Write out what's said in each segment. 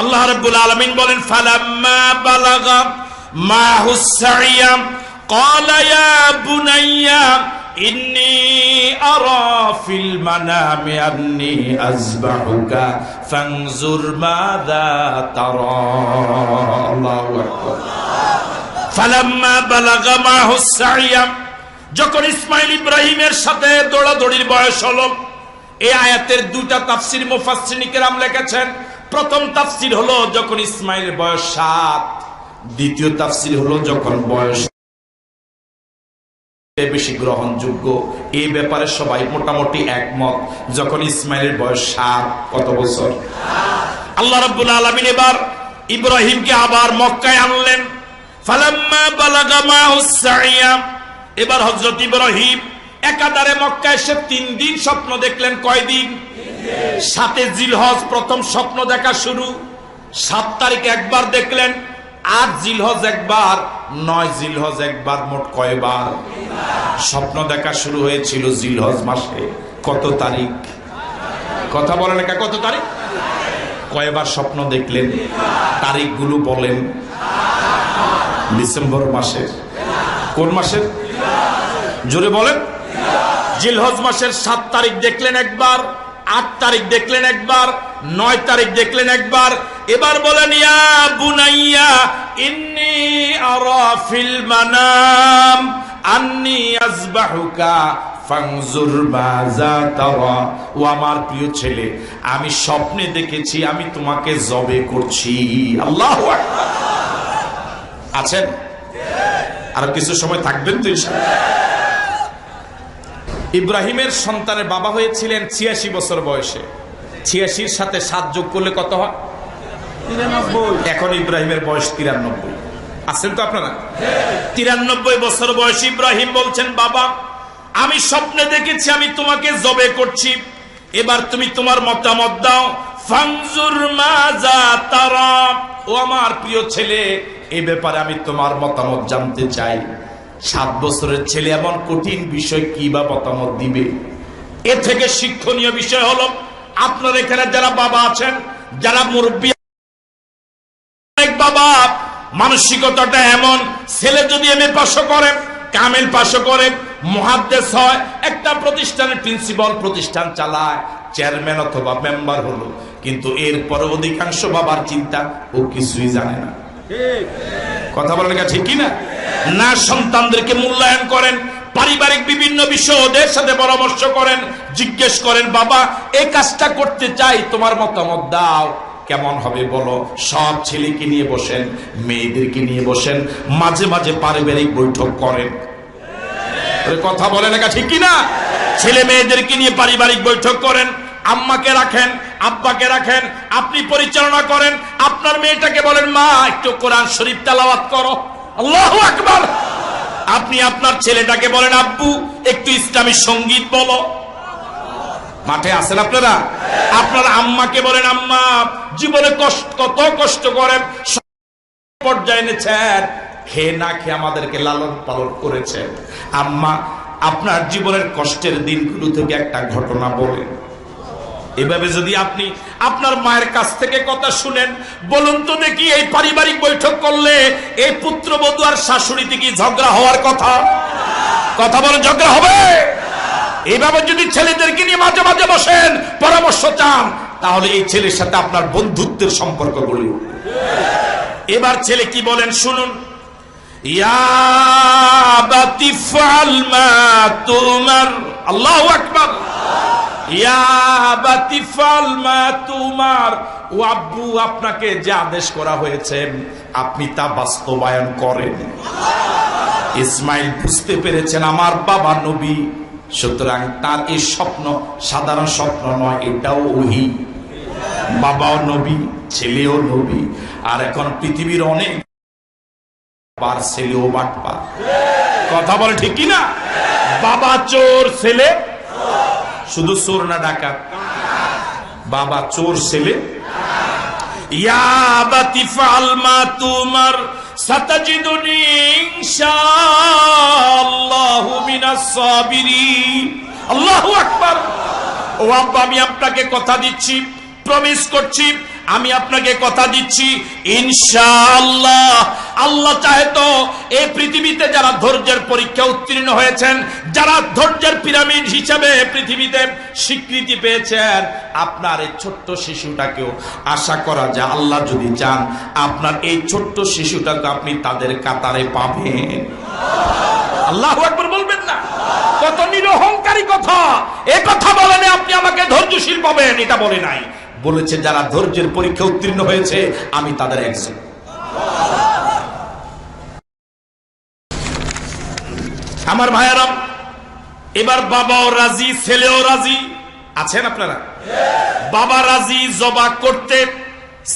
আল্লাহ রাব্বুল আলামিন বলেন, ফালাম্মা বালাগা মা হুসাইয়া ক্বালা ইয়া বুনাইয়া, ইন্নি আরা ফিল মানামি আন্নী আযবাহুকা, ফানজুর মাযা তারা। আল্লাহু আকবার। ফালাম্মা বালাগা মা হুসাইয়া যখন ইসমাইল ইব্রাহিমের সাথে দৌড়াদৌড়ির বয়স হলো, এই আয়াতের দুইটা তাফসির মুফাসসিনিকেরাম লিখেছেন প্রথম তাফসির হলো যখন ইসমাইলের বয়স সাত, দ্বিতীয় তাফসির হলো যখন বয়স বেশি গ্রহণযোগ্য। এই ব্যাপারে সবাই মোটামুটি একমত, যখন ইসমাইলের বয়স সাত, কত বছর? আল্লাহ রাব্বুল আলামিন এবার ইব্রাহিমকে আবার মক্কায় আনলেন। এবার হযরত ইব্রাহিম একাধারে মক্কায় এসে তিন দিন স্বপ্ন দেখলেন। কয়দিন? সাতে জিলহজ প্রথম স্বপ্ন দেখা শুরু। সাত তারিখ একবার দেখলেন, আট জিলহজ একবার, নয় জিলহজ একবার, মোট কয়বার? স্বপ্ন দেখা শুরু হয়েছিল জিলহজ মাসে। কত তারিখ? কথা বলেন একা, কত তারিখ? কয়বার স্বপ্ন দেখলেন? তারিখগুলো বলেন। ডিসেম্বর মাসের কোন মাসের? জোরে বলেন। জিলহজ মাসের সাত তারিখ দেখলেন একবার আট তারিখ দেখলেন একবার, নয় তারিখ দেখলেন একবার। এবার বলেন, ইয়া বুনাইয়া, ইন্নি আরা ফিল মানাম, আন্নি আজবাহুকা ফাংজুর মাজা তারা ও আমার প্রিয় ছেলে, আমি স্বপ্নে দেখেছি, আমি তোমাকে জবে করছি। আল্লাহু আছেন? আর কিছু সময় থাকবেন তো ইনশাআল্লাহ। ইব্রাহিমের সন্তানের বাবা হয়েছিলেন ছিয়াশি বছর বয়সে। ছিয়াশির সাথে সাত যোগ করলে কত হয়? এখন ইব্রাহিমের বয়স তিরানব্বই। আছেন তো আপনারা? তিরানব্বই বছর বয়স ইব্রাহিম বলছেন বাবা আমি স্বপ্নে দেখেছি আমি তোমাকে জবে করছি। এবার তুমি তোমার মতামত দাও। ফাংজুর মাজা তারা। ও আমার প্রিয় ছেলে এই ব্যাপারে আমি তোমার মতামত জানতে চাই। সাত বছরের ছেলে এমন কঠিন বিষয় কি বা মতামত দিবে? এ থেকে শিক্ষণীয় বিষয় হলো, আপনার এখানে যারা বাবা আছেন, যারা মুরব্বী বাবা, মানসিকতাটা এমন, ছেলে যদি এম এ পাশও করে, কামেল পাশও করে, মহাদ্দেশ হয়, একটা প্রতিষ্ঠানের প্রিন্সিপাল প্রতিষ্ঠান চালায়, চেয়ারম্যান অথবা মেম্বার হলো। কিন্তু এরপরে অধিকাংশ বাবার চিন্তা ও কিছুই জানে না। কথা বলেন এটা ঠিক না না, সন্তানদেরকে মূল্যায়ন করেন, পারিবারিক বিভিন্ন বিষয় ওদের সাথে পরামর্শ করেন, জিজ্ঞেস করেন, বাবা এই কাজটা করতে চাই, তোমার মতামত দাও। কেমন হবে বলো? সব ছেলেকে নিয়ে বসেন, মেয়েদেরকে নিয়ে বসেন, মাঝে মাঝে পারিবারিক বৈঠক করেন। কথা বলেন এটা ঠিক কিনা? ছেলে মেয়েদেরকে নিয়ে পারিবারিক বৈঠক করেন, আম্মাকে রাখেন আব্বাকে রাখেন, আপনি পরিচালনা করেন, আপনার মেয়েটাকে বলেন, মা, একটু কোরআন শরীফ তেলাওয়াত করো। আল্লাহ আকবার। আপনি আপনার ছেলেটাকে বলেন, আব্বু, একটু ইসলামী সংগীত বলো। মাঠে আছেন আপনারা? আপনার আম্মাকে বলেন, আম্মা, জীবনে কষ্ট, কত কষ্ট করেন পর্যায়ে এনেছেন, খেয়ে না খেয়ে আমাদেরকে লালন পালন করেছেন। আম্মা, আপনার জীবনের কষ্টের দিনগুলো থেকে একটা ঘটনা বলেন। এভাবে যদি আপনি আপনার মায়ের কাছ থেকে কথা শুনেন, বলুন তো দেখি এই পারিবারিক বৈঠক করলে এই পুত্রবধূ আর শাশুড়িতে কি ঝগড়া হওয়ার কথা? কথা বলেন, ঝগড়া হবে? এইভাবে যদি ছেলেদেরকে নিয়ে মাঝে মাঝে বসেন, পরামর্শ চান, তাহলে এই ছেলের সাথে আপনার বন্ধুত্বের সম্পর্ক গড়ে উঠবে। এবার ছেলে কি বলেন, শুনুন। ইয়া আল্লাহু আকবার। আপনাকে যে আদেশ করা হয়েছে, আপনি তা বাস্তবায়ন করেন। ইসমাইল বুঝতে পেরেছেন, আমার বাবা নবী, সুতরাং তার এই স্বপ্ন সাধারণ স্বপ্ন নয়, এটাও ওহি। বাবাও নবী, ছেলেও নবী, আর এখন পৃথিবীর অনেক ছেলেও বাটপা কথা বলে ঠিক না বাবা চোর ছেলে শুধু চোর না ডাকাত? বাবা চোর ছেলে। ইয়া বাতি ফাল মা তুমার সাতাজিদুনি ইনশাআল্লাহু মিনাস সাবিরিন। আল্লাহু আকবার। ও আমি আপনাকে কথা দিচ্ছি প্রমিস করছি আমি আপনাকে কথা দিচ্ছি, ইনশাআল্লাহ। আল্লাহ চাহে তো এই পৃথিবীতে যারা ধৈর্যের পরীক্ষা উত্তীর্ণ হয়েছেন, যারা ধৈর্যের পিরামিড হিসেবে পৃথিবীতে স্বীকৃতি পেয়েছেন, আপনার এই ছোট্ট শিশুটাকেও আশা করা যায়, আল্লাহ যদি চান, আপনার এই ছোট্ট শিশুটাকে আপনি তাদের কাতারে পাবেন। আল্লাহ একবার বলবেন না। কত নিরহংকারী কথা। এ কথা বলেন, আপনি আমাকে ধৈর্যশীল পাবেন, এটা বলে নাই। বলেছে যারা ধৈর্যের পরীক্ষা উত্তীর্ণ হয়েছে, আমি তাদের একজন। আমার ভাইয়ারাম এবার বাবাও রাজি, ছেলেও রাজি। আছেন আপনারা? বাবা রাজি, জবা করতে,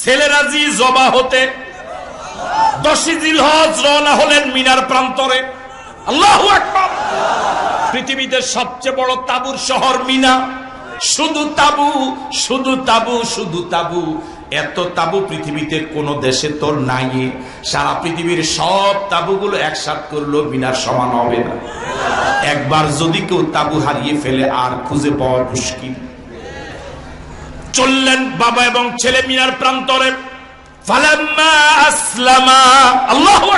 ছেলে রাজি, জবা হতে। দশই জিলহজ রওনা হলেন মিনার প্রান্তরে। আল্লাহ পৃথিবীতে সবচেয়ে বড় তাবুর শহর মিনা। শুধু তাবু শুধু তাবু শুধু তাবু। এত তাবু পৃথিবীতে কোন দেশে তোর নাই। সারা পৃথিবীর সব তাবুগুলো একসাথ করল বিনার সমান হবে না। একবার যদি কেউ তাবু হারিয়ে ফেলে, আর খুঁজে পাওয়া মুশকিল। চললেন বাবা এবং ছেলে মিনার প্রান্তরে। আল্লাহু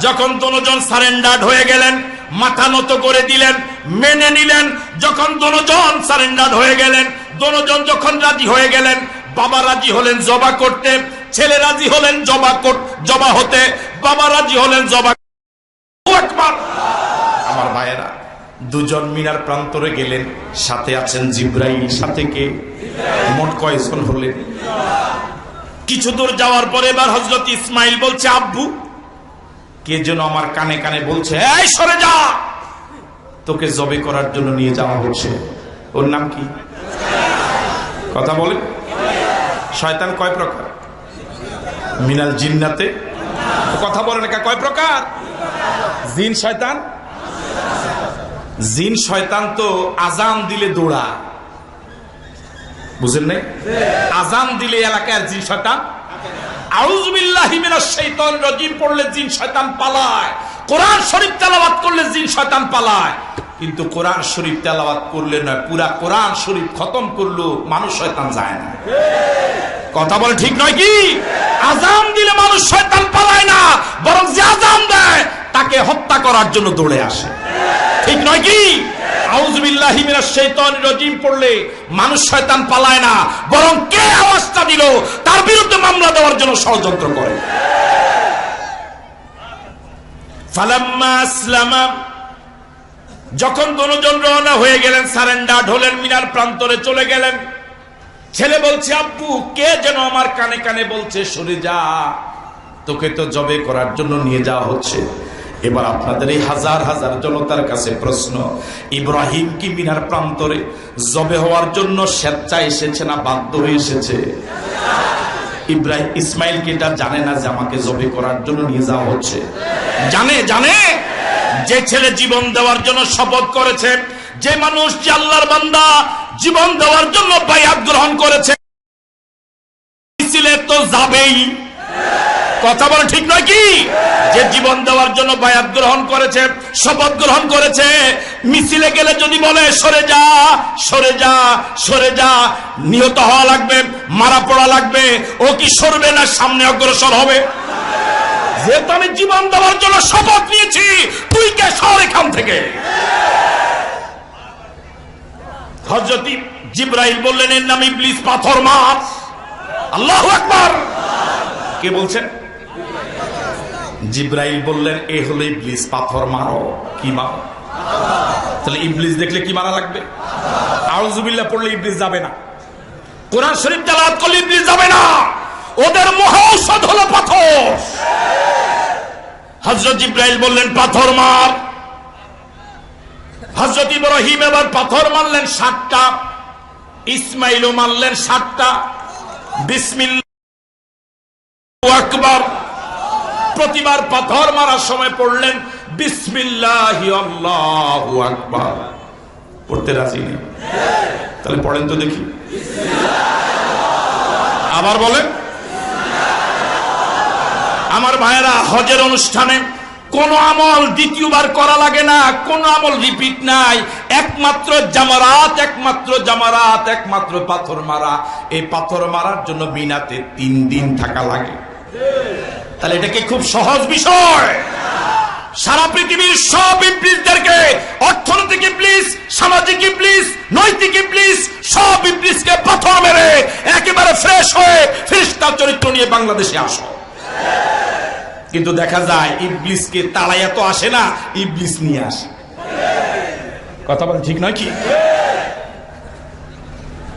যখন দনোজন সারেন্ডার্ড হয়ে গেলেন মাথা নত করে দিলেন, মেনে নিলেন, যখন দনোজন সারেন্ডার হয়ে গেলেন, দনোজন যখন রাজি হয়ে গেলেন, বাবা রাজি হলেন জবা করতে, ছেলে রাজি হলেন জবা জবা হতে, বাবা রাজি হলেন জবা। আমার ভাইয়েরা, দুজন মিনার প্রান্তরে গেলেন, সাথে আছেন জিব্রাইল, সাথে কে মোট কয়জন হলেন কিছু দূর যাওয়ার পরে এবার হজরত ইসমাইল বলছে, আব্বু কে যেন আমার কানে কানে বলছে, এই, সরে যা! তোকে জবে করার জন্য নিয়ে যাওয়া হচ্ছে। ওর নাম কি? কথা বলে। শয়তান কয় প্রকার? মিনাল জিন্নাতে। কথা বলে না কয় প্রকার? জিন, শয়তান? জিন, শয়তান তো আজান দিলে দৌড়া বুঝেন নাই? আজান দিলে এলাকায় জিন, শয়তান? রাজিম পড়লে শয়তান পালায়। কোরআন শরীফ করলে শয়তান পালায়। কিন্তু কোরআন শরীফ নয়, পুরা শরীফ খতম মানুষ যায় না। কথা বলে ঠিক নয় কি? আজান দিলে মানুষ শয়তান পালায় না, বরং যে আজান দেয়, তাকে হত্যা করার জন্য দৌড়ে আসে। ঠিক নয় কি? পড়লে মানুষ শয়তান পালায় না, বরং কে আওয়াজটা দিল দেওয়ার জন্য ষড়যন্ত্র করে। যখন দুজন রওনা হয়ে গেলেন সারেন্ডার হলেন মিনার প্রান্তরে চলে গেলেন। ছেলে বলছে, আব্বু, কে যেন আমার কানে কানে বলছে, সরে যা। তোকে তো জবে করার জন্য নিয়ে যাওয়া হচ্ছে। এবার আপনাদের এই হাজার হাজার জনতার কাছে প্রশ্ন, ইব্রাহিম কি মিনার প্রান্তরে জবে হওয়ার জন্য স্বেচ্ছা এসেছে না বাধ্য হয়ে এসেছে? ইব্রাহিম ইসমাইল কি এটা জানে না যে আমাকে জবে করার জন্য নিয়ে যাওয়া হচ্ছে। জানে জানে? যে ছেলে জীবন দেওয়ার জন্য শপথ করেছে, যে মানুষ, যে আল্লাহর বান্দা জীবন দেওয়ার জন্য বায়াত গ্রহণ করেছে তো যাবেই। কথা বলে ঠিক নয় কি? যে জীবন দেওয়ার জন্য বায়াত গ্রহণ করেছে, শপথ গ্রহণ করেছে, মিছিলে গেলে যদি বলে, সরে যা সরে যা সরে যা, নিহত হওয়া লাগবে, মারা পড়া লাগবে, ও কি সরবে না সামনে অগ্রসর হবে? যেহেতু আমি জীবন দেওয়ার জন্য শপথ নিয়েছি, তুই কে সর এখান থেকে? হজরত জিব্রাইল বললেন, এর নাম ইবলিস পাথর মাছ। আল্লাহ আকবার। কে বলছেন জিব্রাইল বললেন, এ হলো ইবলিস, পাথর মারো। কি মারো? তাহলে ইবলিস দেখলে কি মারা লাগবে? আউজুবিল্লাহ পড়লে ইবলিস যাবে না। কোরআন শরীফ তেলাওয়াত করলে ইবলিস যাবে না। ওদের মহৌষধ হলো পাথর। হজরত ইব্রাহিম বললেন, পাথর মার। হজরত ইব্রাহিম এবার পাথর মারলেন সাতটা। ইসমাইলও মারলেন সাতটা। বিসমিল্লাহ আকবার। প্রতিবার পাথর মারার সময় পড়লেন, বিসমিল্লাহ আল্লাহু আকবার। পড়তে রাজি নেই। তাহলে পড়েন তো দেখি। আবার বলেন, আমার ভাইয়েরা, হজের অনুষ্ঠানে কোন আমল দ্বিতীয়বার করা লাগে না, কোন আমল রিপিট নাই। একমাত্র জামারাত একমাত্র জামারাত, একমাত্র পাথর মারা। এই পাথর মারার জন্য বিনাতে তিন দিন থাকা লাগে। তাহলে এটা কি খুব সহজ বিষয়। সারা পৃথিবীর সব ইবলিসদেরকে, অর্থনৈতিক ইবলিস, সামাজিক ইবলিস, নৈতিক ইবলিস, সব ইবলিসকে পাথর মেরে একেবারে ফ্রেশ হয়ে ফ্রেশতার চরিত্র নিয়ে বাংলাদেশে আসো। কিন্তু দেখা যায়, ইবলিসকে তাড়াইয়া তো আসে না, ইবলিস নিয়ে আসে। কথা বলেন ঠিক নয় কি?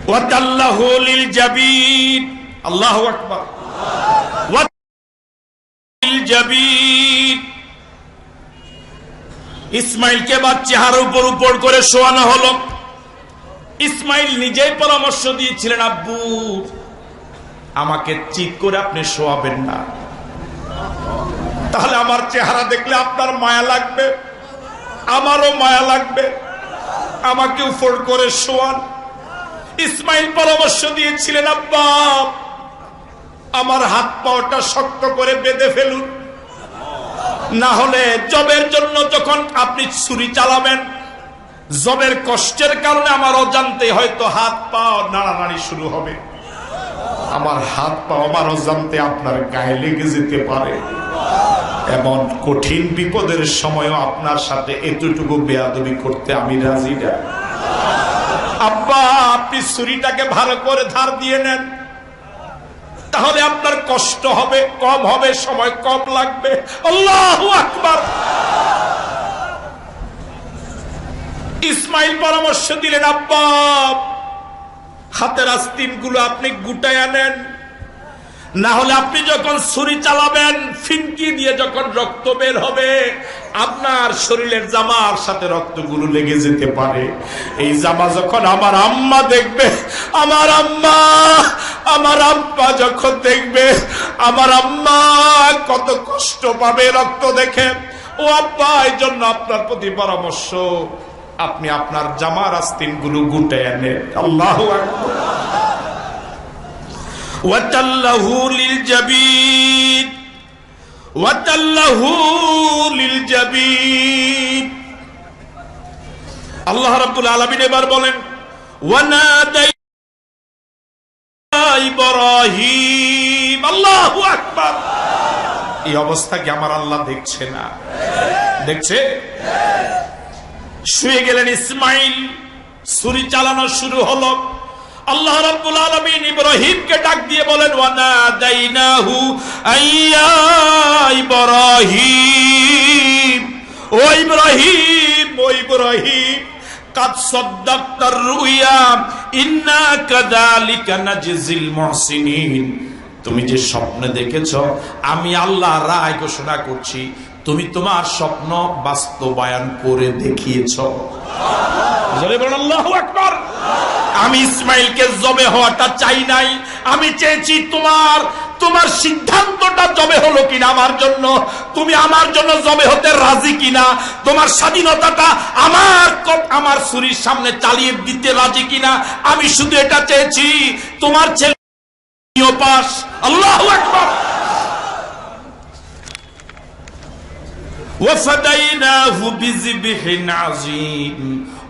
ওয়াতাল্লাহু লিল জাবিন। আল্লাহু আকবার। ইসমাইলকে বা চেহারার উপর উপর করে শোয়ানো হলো। ইসমাইল নিজেই পরামর্শ দিয়েছিলেন, আব্বু, আমাকে চিৎ করে আপনি শোয়াবেন না। তাহলে আমার চেহারা দেখলে আপনার মায়া লাগবে, আমারও মায়া লাগবে। আমাকে উপর করে শোয়ান। ইসমাইল পরামর্শ দিয়েছিলেন, আব্বা আমার হাত পাওয়াটা শক্ত করে বেঁধে ফেলুন। না হলে জবের জন্য যখন আপনি ছুরি চালাবেন, জবের কষ্টের কারণে আমার অজান্তে হয়তো হাত পা নাড়ানাড়ি শুরু হবে। আমার হাত পা আমার অজান্তে আপনার গায়ে লেগে যেতে পারে। এমন কঠিন বিপদের সময়ও আপনার সাথে এতটুকু বেয়াদবি করতে আমি রাজি না। আব্বা, আপনি ছুরিটাকে ভালো করে ধার দিয়ে নেন। তাহলে আপনার কষ্ট হবে, কম হবে, সময় কম লাগবে। আল্লাহ আকবার। ইসমাইল পরামর্শ দিলেন, আব্বা, হাতের আস্তিনগুলো আপনি গুটায় আনেন। না হলে আপনি যখন ছুরি চালাবেন, ফিনকি দিয়ে যখন রক্ত বের হবে আপনার শরীরের জামার সাথে রক্তগুলো লেগে যেতে পারে। এই জামা যখন আমার আম্মা দেখবে, আমার আম্মা, আমার আব্বা যখন দেখবে, আমার আম্মা কত কষ্ট পাবে রক্ত দেখে। ও আব্বা এই জন্য আপনার প্রতি পরামর্শ, আপনি আপনার জামার আস্তিনগুলো গুটে আনে আল্লাহ ওয়াতাল্লাহু লিল জাবি আল্লাহ রাব্বুল আলামিন এবার বলেন এই অবস্থা কি আমার আল্লাহ দেখছে না? দেখছে? শুয়ে গেলেন ইসমাইল। ছুরি চালানো শুরু হলো। আল্লাহ রাব্বুল আলামিন ইব্রাহিমকে ডাক দিয়ে বলেন ওয়ানা দাইনাহু আইয়া ইব্রাহিম। ও ইব্রাহিম ও ইব্রাহিম, কাদ সাদ্দাক্তার রুইয়া, ইন্না কাযালিকা নাজজিল মুহসিনিন। তুমি যে স্বপ্ন দেখেছ, আমি আল্লাহ রায় ঘোষণা করছি তুমি তোমার স্বপ্ন বাস্তবায়ন করে দেখিয়েছ। আমি ইসমাইলকে জবে হওয়াটা চাই নাই। আমি চেয়েছি তোমার তোমার সিদ্ধান্তটা জবে হলো কিনা আমার জন্য। তুমি আমার জন্য জবে হতে রাজি কিনা? তোমার স্বাধীনতাটা আমার আমার ছুরির সামনে চালিয়ে দিতে রাজি কিনা? আমি শুধু এটা চেয়েছি, তোমার ছেলে পাস আল্লাহ আকবার। وفديناه بذبح عظيم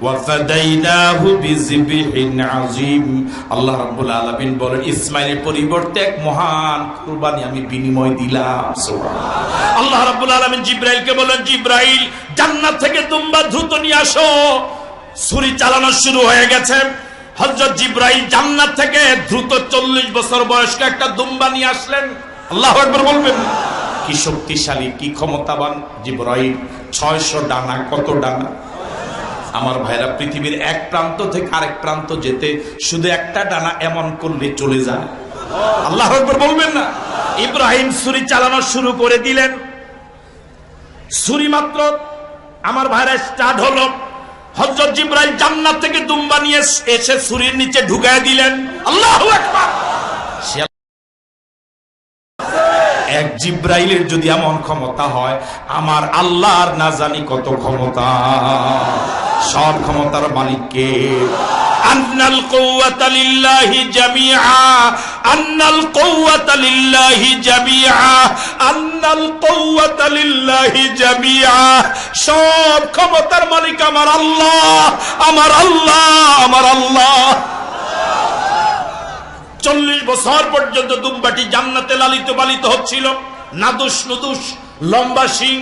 وفديناه بذبح عظيم আল্লাহ রাব্বুল আলামিন বলেন ইসমাইলের পরিবর্তে এক মহান কুরবানি আমি বিনিময় দিলাম সুবহানাল্লাহ। আল্লাহ রাব্বুল আলামিন জিব্রাইলকে বলেন জিব্রাইল জান্নাত থেকে দুম্বা দ্রুত নিয়ে আসো ছুরি চালানো শুরু হয়ে গেছে হযরত জিব্রাইল জান্নাত থেকে দ্রুত চল্লিশ বছর বয়স্ক একটা দুম্বা নিয়ে আসলেন আল্লাহ আকবার বলবেন কি শক্তিশালী, কি ক্ষমতাবান? জিব্রাইল, ছয়শো ডানা, কত ডানা? আমার ভাইরা, পৃথিবীর এক প্রান্ত থেকে আরেক প্রান্ত যেতে শুধু একটা ডানা এমন করলে চলে যায়। আল্লাহ বলবেন না? ইব্রাহিম ছুরি চালানো শুরু করে দিলেন। ছুরি মাত্র আমার ভাইরা স্টার্ট হলো। হজরত জিব্রাইল জান্নাত থেকে দুম্বা নিয়ে এসে ছুরির নিচে ঢুকায় দিলেন। আল্লাহ এক জিব্রাইলের যদি এমন ক্ষমতা হয়, আমার আল্লাহর না জানি কত ক্ষমতা। সব ক্ষমতার মালিককে আন্নাল আন্নাল আন্নাল সব ক্ষমতার মালিক আমার আল্লাহ আমার আল্লাহ আমার আল্লাহ। চল্লিশ বছর পর্যন্ত দুম্বাটি জান্নাতে লালিত পালিত হচ্ছিল। নাদুস নুদুস, লম্বা শিং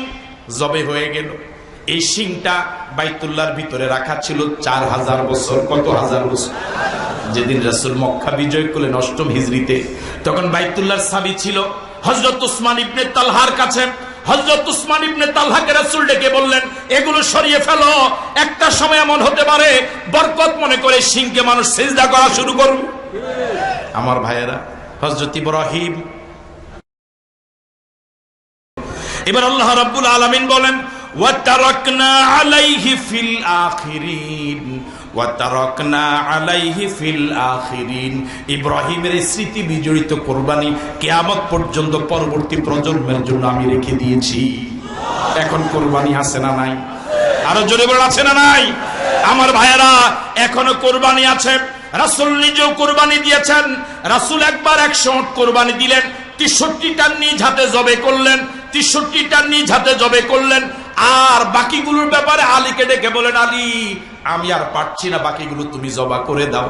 জবে হয়ে গেল। এই শিংটা বাইতুল্লার ভিতরে রাখা ছিল চার হাজার বছর, কত হাজার বছর? যেদিন রাসুল মক্কা বিজয় করলেন অষ্টম হিজড়িতে, তখন বাইতুল্লাহর সাবি ছিল হজরত উসমান ইবনে তালহার কাছে। হজরত উসমান ইবনে তালহাকে রাসূল ডেকে বললেন, এগুলো সরিয়ে ফেলো, একটা সময় এমন হতে পারে, বরকত মনে করে সিংকে মানুষ সেজদা করা শুরু করবে। আমার ভাইয়েরা হজরত ইব্রাহিম। এবার আল্লাহ রাব্বুল আলামিন বলেন ওয়াতারাকনা আলাইহি ফিল আখিরিন ওয়াতারাকনা আলাইহি ফিল আখিরিন। ইব্রাহিমের স্মৃতি বিজড়িত কোরবানি কিয়ামত পর্যন্ত পরবর্তী প্রজন্মের জন্য আমি রেখে দিয়েছি। এখন কোরবানি আছে না নাই? আরও জোরে বলে আছে না নাই? আমার ভাইয়েরা, এখনও কোরবানি আছে। রাসুল নিজেও কোরবানি দিয়েছেন। রাসুল একবার একশো কোরবানি দিলেন, তেষট্টিটা নিজ হাতে জবে করলেন, তেষট্টিটা নিজ হাতে জবে করলেন। আর বাকিগুলোর ব্যাপারে আলীকে ডেকে বলেন, আলী, আমি আর পারছি না, বাকিগুলো তুমি জবা করে দাও।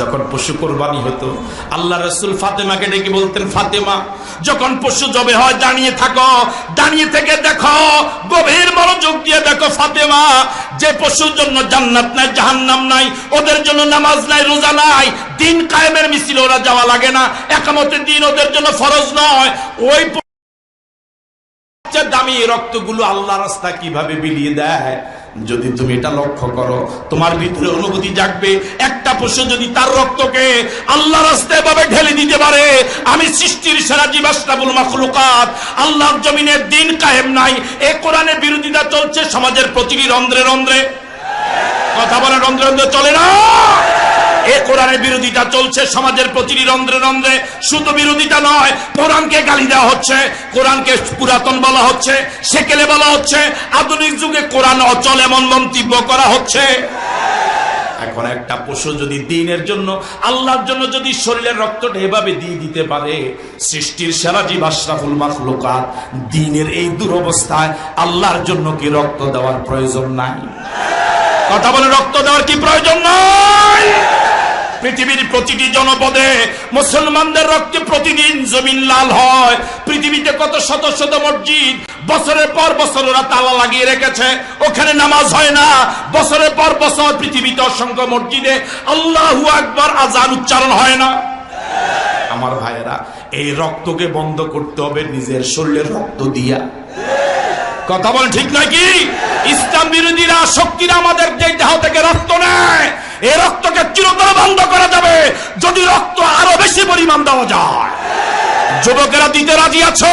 যখন পশু কোরবানি হতো, আল্লাহ রসুল ফাতেমাকে ডেকে বলতেন, ফাতেমা, যখন পশু জবে হয়, দাঁড়িয়ে থাকো, দাঁড়িয়ে থেকে দেখো, গভীর মনোযোগ দিয়ে দেখো, ফাতেমা, যে পশুর জন্য জান্নাত নাই, জাহান্নাম নাই, ওদের জন্য নামাজ নাই, রোজা নাই, দিন কায়েমের মিছিল ওরা যাওয়া লাগে না, একামতের দিন ওদের জন্য ফরজ নয়। ওই দামি রক্তগুলো আল্লাহ রাস্তা কীভাবে বিলিয়ে দেয়? যদি তুমি এটা লক্ষ্য করো, তোমার ভিতরে অনুভূতি জাগবে। একটা পশু যদি তার রক্তকে আল্লাহ রাস্তায় ভাবে ঢেলে দিতে পারে, আমি সৃষ্টির সেরা জীবাস্তাবুল মাখলুকাত, আল্লাহর জমিনের দিন কায়েম নাই, এ কোরআনের বিরোধিতা চলছে সমাজের প্রতিটি রন্ধ্রে রন্ধ্রে। কথা বলে রন্ধ্রে রন্ধ্রে চলে না। নয় দিনের জন্য, আল্লাহর জন্য যদি শরীরের রক্তটা এভাবে দিয়ে দিতে পারে, সৃষ্টির সেরা দিনের এই দুরবস্থায় আল্লাহর জন্য কি রক্ত দেওয়ার প্রয়োজন নাই? কথা বলে রক্ত দেওয়ার কি প্রয়োজন নাই? পৃথিবীর প্রতিটি জনপদে মুসলমানদের রক্তে প্রতিদিন জমিন লাল হয়। পৃথিবীতে কত শত শত মসজিদ বছরের পর বছর ওরা তালা লাগিয়ে রেখেছে। ওখানে নামাজ হয় না। বছরের পর বছর পৃথিবীতে অসংখ্য মসজিদে আল্লাহু আকবার আজান উচ্চারণ হয় না। আমার ভাইয়েরা, এই রক্তকে বন্ধ করতে হবে নিজের শরীরের রক্ত দিয়া। কথা বল ঠিক নাকি ইসলাম বিরোধীরা, শক্তিরা আমাদের যে দেহ থেকে রক্ত নেয়, এই রক্তকে চিরতরে বন্ধ করা যাবে। যদি রক্ত আরও বেশি পরিমাণ দেওয়া যায়। যুবকেরা দিতে রাজি আছো?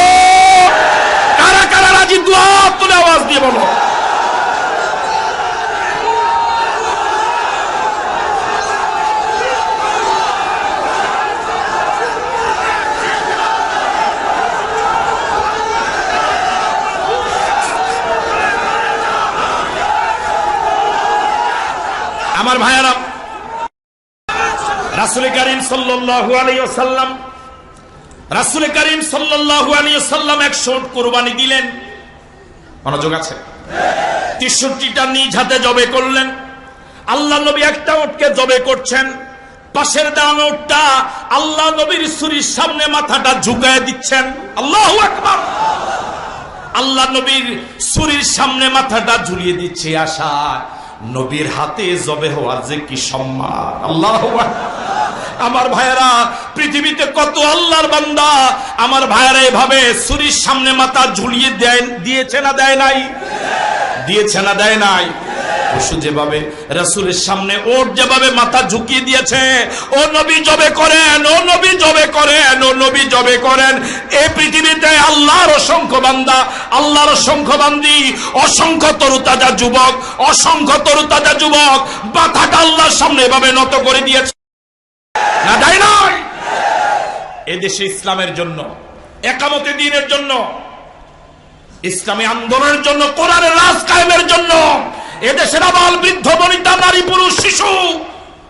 কারা কারা রাজি? দুয়া তুলে আওয়াজ দিয়ে বলো আমার ভাইয়ারা, রাসুল করিম ওয়াসাল্লাম, রাসুল করিম শোট কুরবানি দিলেন। মনোযোগ আছে? তেষট্টিটা নিজ হাতে জবে করলেন। আল্লাহ নবী একটা জবে করছেন। পাশের দাঁড়ানো ওটটা আল্লাহ নবীর সুরির সামনে মাথাটা ঝুঁকায় দিচ্ছেন। আল্লাহু আকবার! আল্লাহ নবীর সুরির সামনে মাথাটা ঝুলিয়ে দিচ্ছে আশা। নবীর হাতে জবে হওয়ার যে কি সম্মান। আল্লাহ আমার ভাইয়েরা, পৃথিবীতে কত আল্লাহর বান্দা আমার ভাইয়েরা এভাবে সুরির সামনে মাথা ঝুলিয়ে দেয় দিয়েছে না দেয় নাই? দিয়েছে না দেয় নাই। পশু যেভাবে সামনে ওর যেভাবে মাথা ঝুঁকিয়ে দিয়েছে, ও নবী জবে করেন, ও নবী জবে করেন, ও নবী জবে করেন। পৃথিবীতে আল্লাহর অসংখ্য বান্দা, আল্লাহর অসংখ্য বান্দি, অসংখ্য যুবক অসংখ্য যুবক, মাথাটা আল্লাহর সামনে এভাবে নত করে দিয়েছে। এদেশে ইসলামের জন্য, একামতে দিনের জন্য, ইসলামী আন্দোলনের জন্য, কোরআনের রাজ কায়েমের জন্য এদেশের আবাল বৃদ্ধ বনিতা, নারী পুরুষ, শিশু।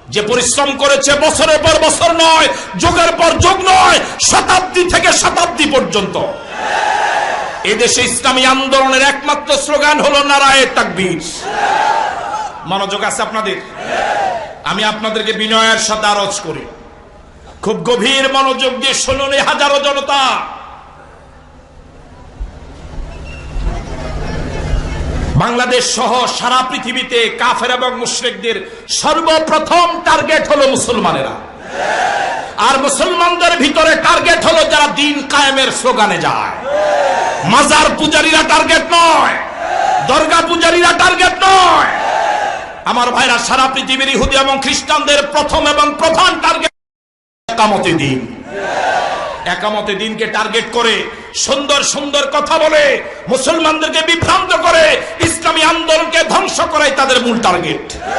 যে পরিশ্রম করেছে বছরের পর বছর নয়, যুগের পর যুগ নয়, শতাব্দী থেকে শতাব্দী পর্যন্ত। এদেশে ইসলামী আন্দোলনের একমাত্র স্লোগান হলো নারায় তাকবীর। মনোযোগ আছে আপনাদের? আমি আপনাদেরকে বিনয়ের সাথে আরজ করি। খুব গভীর মনোযোগ দিয়ে শুনুন হাজারো জনতা। বাংলাদেশ সহ সারা পৃথিবীতে কাফের এবং মুশরিকদের সর্বপ্রথম টার্গেট হলো মুসলমানেরা। আর মুসলমানদের ভিতরে টার্গেট হলো যারা দিন কায়েমের স্লোগানে যায়। মাজার পূজারীরা টার্গেট নয়, দরগা পূজারীরা টার্গেট নয়। আমার ভাইরা, সারা পৃথিবীর ইহুদি এবং খ্রিস্টানদের প্রথম এবং প্রধান টার্গেট একামতে দিন। একামতে দিনকে টার্গেট করে সুন্দর সুন্দর কথা বলে, মুসলমানদেরকে বিভ্রান্ত করে, ইসলামী আন্দোলনকে ধ্বংস করাই তাদের মূল টার্গেট।